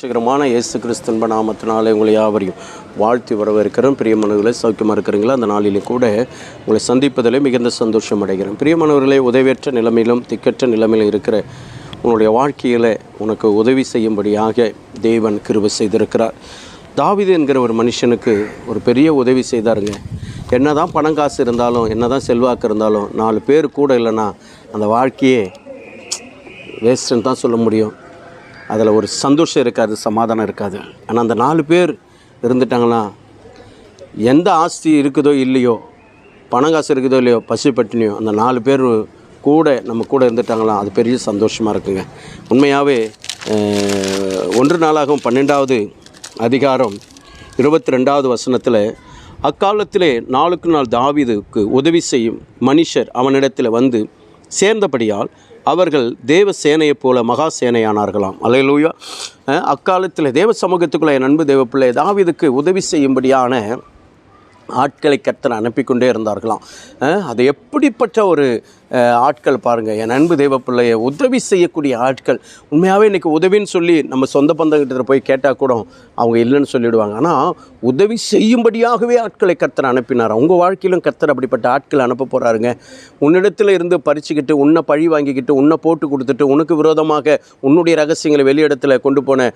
ரட்சகரமான இயேசு கிறிஸ்தன்ப நாமத்தினாலே உங்களை யாவரையும் வாழ்த்தி வரவேற்கிறோம். பிரியமானவர்களே சௌக்கியமாக இருக்கிறீங்களா? அந்த நாளிலே கூட உங்களை சந்திப்பதிலே மிகுந்த சந்தோஷம் அடைகிறேன். பிரியமானவர்களே உதவியற்ற நிலைமையிலும் திக்கற்ற நிலைமையிலும் இருக்கிற உன்னுடைய வாழ்க்கையில் உனக்கு உதவி செய்யும்படியாக தேவன் கிருப செய்திருக்கிறார். தாவிது என்கிற ஒரு மனுஷனுக்கு ஒரு பெரிய உதவி செய்தாருங்க. என்ன தான் பணம் காசு இருந்தாலும் என்னதான் செல்வாக்கு இருந்தாலும் நாலு பேர் கூட இல்லைன்னா அந்த வாழ்க்கையே வேஸ்ட்டுன்னு தான் சொல்ல முடியும். அதில் ஒரு சந்தோஷம் இருக்காது சமாதானம் இருக்காது. ஆனால் அந்த நாலு பேர் இருந்துட்டாங்கன்னா எந்த ஆஸ்தி இருக்குதோ இல்லையோ பணம் காசு இருக்குதோ இல்லையோ பசி பட்டினியோ அந்த நாலு பேர் கூட நம்ம கூட இருந்துட்டாங்களா அது பெரிய சந்தோஷமாக இருக்குங்க. உண்மையாகவே ஒன்று நாளாகவும் பன்னெண்டாவது அதிகாரம் இருபத்தி ரெண்டாவது வசனத்தில் அக்காலத்திலே நாளுக்கு நாள் தாவிதுக்கு உதவி செய்யும் மனுஷர் அவனிடத்தில் வந்து சேர்ந்தபடியால் அவர்கள் தேவ சேனையைப் போல மகா சேனையானார்களாம். அலையலூயா அக்காலத்தில் தேவ சமூகத்துக்குள்ள என் அன்பு தேவ பிள்ளை தாவீதுக்கு உதவி செய்யும்படியான ஆட்களை கர்த்தர் அனுப்பி கொண்டே இருந்தார்களாம் அது எப்படிப்பட்ட ஒரு ஆட்கள் பாருங்கள் என் அன்பு தேவ உதவி செய்யக்கூடிய ஆட்கள். உண்மையாகவே இன்றைக்கி உதவின்னு சொல்லி நம்ம சொந்த பந்தங்கிட்ட போய் கேட்டால் கூட அவங்க இல்லைன்னு சொல்லிவிடுவாங்க ஆனால் உதவி செய்யும்படியாகவே ஆட்களை கர்த்தர் அனுப்பினார். உங்கள் வாழ்க்கையிலும் கர்த்தர் அப்படிப்பட்ட ஆட்கள் அனுப்ப போகிறாருங்க உன்னிடத்தில் இருந்து பறிச்சுக்கிட்டு உன்னை பழி வாங்கிக்கிட்டு உன்னை போட்டு கொடுத்துட்டு உனக்கு விரோதமாக உன்னுடைய ரகசியங்களை வெளியிடத்தில் கொண்டு போன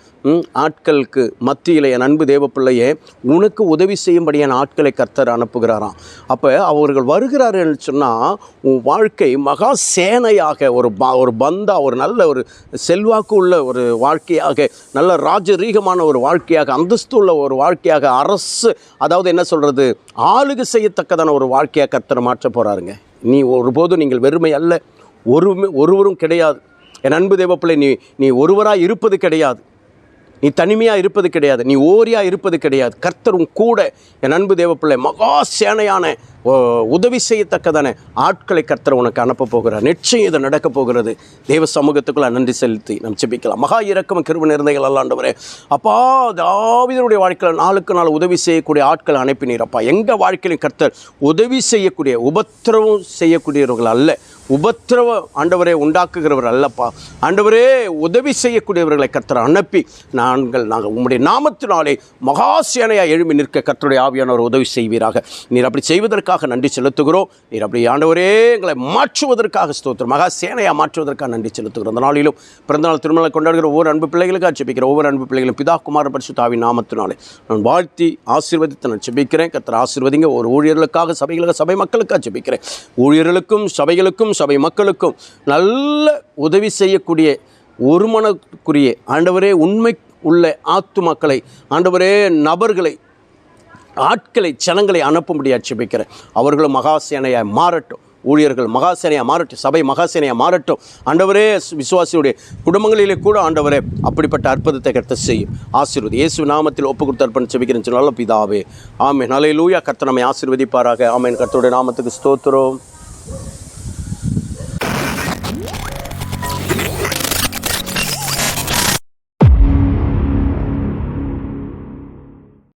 ஆட்களுக்கு மத்தியில் என் அன்பு தேவ பிள்ளையே உனக்கு உதவி செய்யும்படியான ஆட்களை கர்த்தர் அனுப்புகிறாராம். அப்போ அவர்கள் வருகிறார்கள் சொன்னால் உன் வாழ்க்கை மகா சேனையாக ஒரு ப ஒரு பந்தா ஒரு நல்ல ஒரு செல்வாக்கு உள்ள ஒரு வாழ்க்கையாக நல்ல ராஜரீகமான ஒரு வாழ்க்கையாக அந்தஸ்து உள்ள ஒரு வாழ்க்கையாக அரசு அதாவது என்ன சொல்கிறது ஆளுகை செய்யத்தக்கதான ஒரு வாழ்க்கையாக கத்தனை மாற்ற போகிறாருங்க நீ ஒருபோதும் நீங்கள் வெறுமை அல்ல. ஒரு ஒருவரும் கிடையாது. என் அன்பு தேவப்பிள்ளை நீ நீ ஒருவராக இருப்பது கிடையாது. நீ தனிமையாக இருப்பது கிடையாது. நீ ஓரியாக இருப்பது கிடையாது. கர்த்தரும் கூட என் அன்பு தேவப்பிள்ளை மகா சேனையான உதவி செய்யத்தக்கதான? ஆட்களை கர்த்தர் உனக்கு அனுப்ப போகிறார். நிச்சயம் இது நடக்க போகிறது. தேவ சமூகத்துக்குள்ள நன்றி செலுத்தி நம் செபிக்கலாம் மகா இறக்கம் கிருப நிறந்தைகள் அல்லாண்டவரே அப்பா தாவிதனுடைய வாழ்க்கையில் நாளுக்கு நாள் உதவி செய்யக்கூடிய ஆட்களை அனுப்பினீர் அப்பா. எங்கள் வாழ்க்கையிலும் கர்த்தர் உதவி செய்யக்கூடிய உபத்திரவம் செய்யக்கூடியவர்கள் அல்ல. உபத்திரவ ஆண்டவரே உண்டாக்குகிறவர் அல்லப்பா. ஆண்டவரே உதவி செய்யக்கூடியவர்களை கர்த்தர் அனுப்பி நாங்கள் நாங்கள் உம்முடைய நாமத்தினாலே மகாசேனையாக எழும்பி நிற்க கர்த்தருடைய ஆவியானவர் உதவி செய்வீராக. நீர் அப்படி செய்வதற்காக நன்றி செலுத்துகிறோம். நீர் அப்படி ஆண்டவரே எங்களை மாற்றுவதற்காக ஸ்தோத்திரம். மகா சேனையாக மாற்றுவதற்காக நன்றி செலுத்துகிறோம். அந்த நாளிலும் பிறந்தநாள் திருமணம் கொண்டாடுகிற ஒவ்வொரு அன்பு பிள்ளைகளுக்காக ஜெபிக்கிற ஒவ்வொரு அன்பு பிள்ளைகளும் பிதா குமார பரிசுத்தாவின் நாமத்தினாலே நான் வாழ்த்தி ஆசீர்வதித்து நான் ஜெபிக்கிறேன் கத்திர ஆசீர்வதிங்க ஒரு ஊழியர்களுக்காக சபைகளுக்கு சபை மக்களுக்காக ஜெபிக்கிறேன் ஊழியர்களுக்கும் சபைகளுக்கும் சபை மக்களுக்கும் நல்ல உதவி செய்யக்கூடிய ஒருமனக்குரிய ஆண்டவரே உண்மை உள்ள ஆத்து மக்களை ஆண்டவரே நபர்களை ஆட்களை ஜனங்களை அனுப்பும்படியாக ஜெபிக்கிறேன் அவர்களும் மகாசேனையாக மாறட்டும். ஊழியர்கள் மகாசேனையாக மாறட்டும். சபை மகாசேனையாக மாறட்டும். ஆண்டவரே விசுவாசியுடைய குடும்பங்களிலே கூட ஆண்டவரே அப்படிப்பட்ட அற்புதத்தை கருத்தை செய்யும். ஆசீர்வதி இயேசு நாமத்தில் ஒப்பு கொடுத்து அர்ப்பணம் செபிக்கிறேன் சொன்னாலும் பிதாவே. ஆமென். ஹalleluya கர்த்தர் ஆசீர்வதிப்பாராக. ஆமேன். கர்த்தருடைய நாமத்துக்கு ஸ்தோத்திரம்.